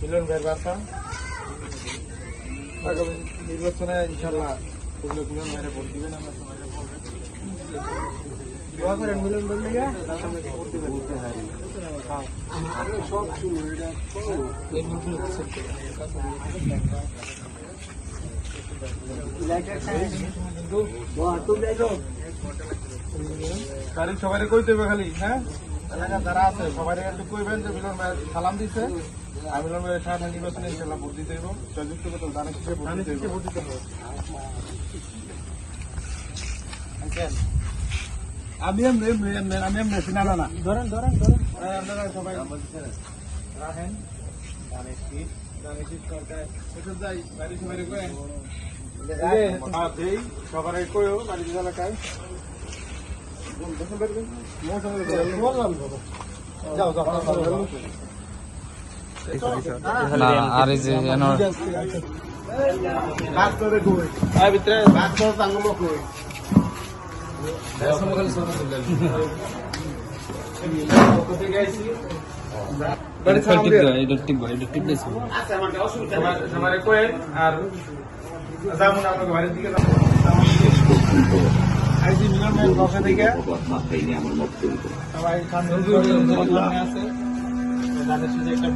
মিলন ভাইয়ের বার্তা। আগামী নির্বাচনে ইনশাল্লাহ মিলন ভাইয়ের ভোট দিবেন আমরা সবাইকে বলবেন দোয়া করেন মিলন ভাই লেগে ভোট দিবেন সব শুরু সবাই কই দেবে খালি হ্যাঁ? এলাকা যারা আছে সবাই একটু কইবেন যে মিলন ভাই সালাম দিছে। আর মিলন ভাই সারা নির্বাচনে ইনশাল্লাহ ভোট দিতে হইব। জয়যুক্ত করতে দানে শেষে ভোট দিতে হইব। ভোট দিতে হবে। আমি এমনি এমনি এমনি আমি এমনি আছি, না না না। ধরেন ধরেন ধরেন। আপনারা সবাই রাখেন ধানে শীত ধানে শীত সরকার এসব যাই বাড়ি সবাই কয়েন। দেই সবার কইও বাড়ি এলাকায় না আর এই যে ভিতরে বাদ করে সবারে কয়েন আর পক্ষ থেকে। সবাই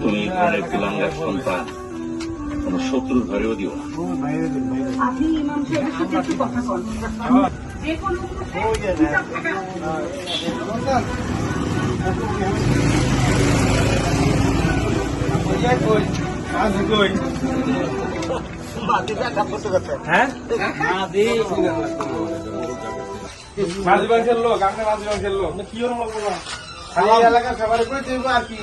তুমি ঘরের কুলাঙ্গার সন্তান কোন শত্রুর ঘরেও দিও না। হ্যাঁ। মাঝি বাংশের লোক আপনি মাঝি বাংশের লোক কি ওরকম লোক খালি এলাকার সবাই করে আর কি।